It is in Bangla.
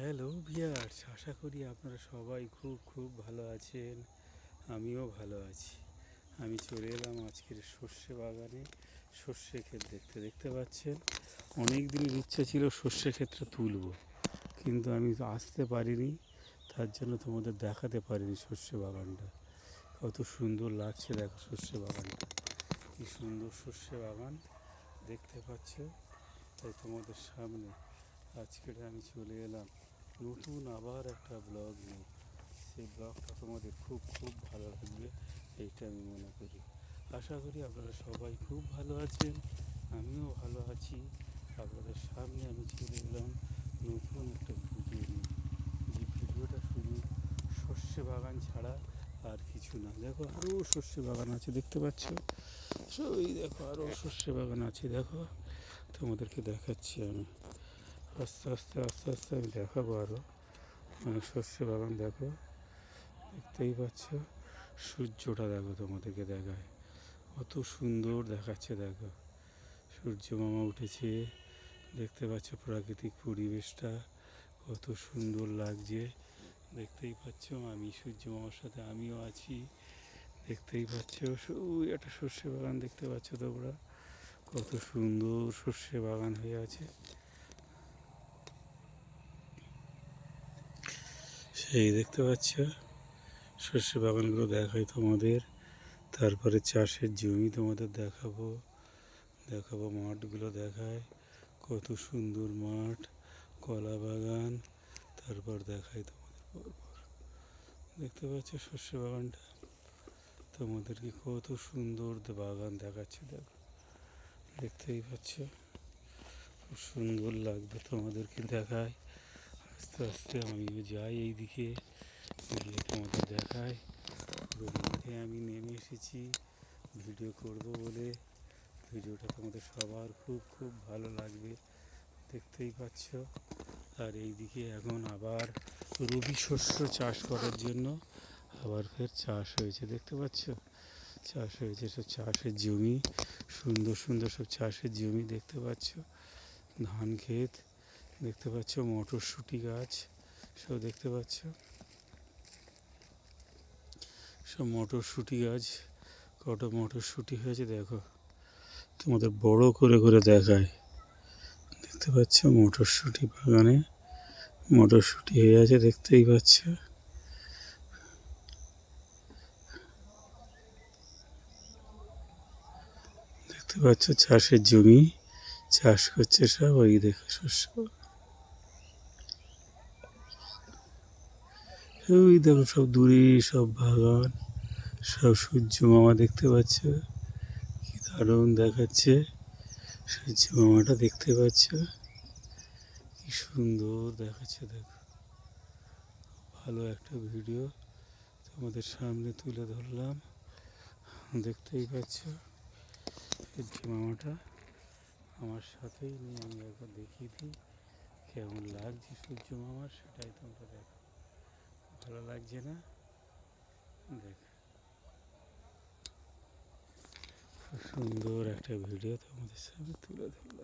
হ্যালো ভিয়ার্স, আশা করি আপনারা সবাই খুব খুব ভালো আছেন, আমিও ভালো আছি। আমি চলে এলাম আজকের সর্ষে বাগানে, সর্ষে ক্ষেত দেখতে দেখতে পাচ্ছেন? অনেক দিনের ইচ্ছা ছিল সর্ষে ক্ষেতটা তুলব, কিন্তু আমি আসতে পারিনি, তার জন্য তোমাদের দেখাতে পারিনি সর্ষে বাগানটা। কত সুন্দর লাগছে দেখো সর্ষে বাগানটা, কী সুন্দর সর্ষে বাগান দেখতে পাচ্ছ? তাই তোমাদের সামনে আজকের আমি চলে এলাম নতুন আবার একটা ব্লগ নিয়ে। সেই ব্লগটা তোমাদের খুব খুব ভালো লাগবে, এইটা আমি মনে করি। আশা করি আপনারা সবাই খুব ভালো আছেন, আমিও ভালো আছি। আপনাদের সামনে আমি চলে এলাম নতুন একটা ভিডিও নিয়ে। যে ভিডিওটা শুধু শস্য বাগান ছাড়া আর কিছু না। দেখো আরও শস্য বাগান আছে, দেখতে পাচ্ছ? ওই দেখো আরও শস্য বাগান আছে, দেখো। তোমাদেরকে দেখাচ্ছি আমি। আস্তে আস্তে আস্তে আস্তে আমি দেখাবো আরও অনেক শস্য বাগান দেখো। দেখতেই পাচ্ছ, সূর্যটা দেখো তোমাদেরকে দেখায়। কত সুন্দর দেখাচ্ছে দেখো। সূর্য মামা উঠেছে। দেখতে পাচ্ছ প্রাকৃতিক পরিবেশটা। কত সুন্দর লাগছে। দেখতেই পাচ্ছ আমি, সূর্য মামার সাথে আমিও আছি। দেখতেই পাচ্ছ ওই একটা সর্ষে বাগান দেখতে পাচ্ছ তোমরা। কত সুন্দর সর্ষে বাগান হয়ে আছে। সেই দেখতে পাচ্ছ? সর্ষে বাগানগুলো দেখাই তোমাদের। তারপরে চাষের জমি তোমাদের দেখাবো। দেখাবো মাঠগুলো দেখায়। কত সুন্দর মাঠ, কলা বাগান। তারপর দেখাই তোমাদের পরপর। দেখতে পাচ্ছ সর্ষে বাগানটা? তোমাদেরকে কত সুন্দর বাগান দেখাচ্ছে, দেখো। দেখতেই পাচ্ছ? খুব সুন্দর লাগবে তোমাদেরকে দেখায়। আস্তে আস্তে আমিও যাই এই দিকে গিয়ে তোমাদের দেখাই। মাঠে আমি নেমে এসেছি, ভিডিও করব বলে। ভিডিওটা তোমাদের সবার খুব খুব ভালো লাগবে, দেখতেই পাচ্ছ। আর এই দিকে এখন আবার রবি শস্য চাষ করার জন্য আবার ফের চাষ হয়েছে, দেখতে পাচ্ছ? চাষ হয়েছে, সব চাষের জমি, সুন্দর সুন্দর সব চাষের জমি দেখতে পাচ্ছ। ধান, ক্ষেত দেখতে পাচ্ছ মটরশুঁটি গাছ, সব দেখতে পাচ্ছ। সব মটরশুঁটি গাছ কত মটরশুঁটি হয়েছে দেখো। তোমাদের বড় করে করে দেখায় দেখতে পাচ্ছ মটরশুঁটি বাগানে, মটরশুঁটি হয়ে আছে দেখতেই পাচ্ছ। দেখতে পাচ্ছ চাষের জমি, চাষ করছে সব, ওই দেখো শস্য। দেখো সব দূরে সব বাগান, সব সূর্য মামা দেখতে পাচ্ছ। কি দারুণ দেখাচ্ছে। সূর্য মামাটা দেখতে পাচ্ছ। কি সুন্দর দেখাচ্ছে, দেখো। ভালো একটা ভিডিও তোমাদের সামনে তুলে ধরলাম। দেখতেই পাচ্ছ। সূর্য মামাটা আমার সাথেই নিয়ে আমি একবার দেখিয়ে দিই। কেমন লাগছে সূর্য মামার, সেটাই তোমরা দেখো। ভালো লাগছে না। দেখ। খুব সুন্দর একটা ভিডিও তোমাদের সামনে তুলে ধরলাম।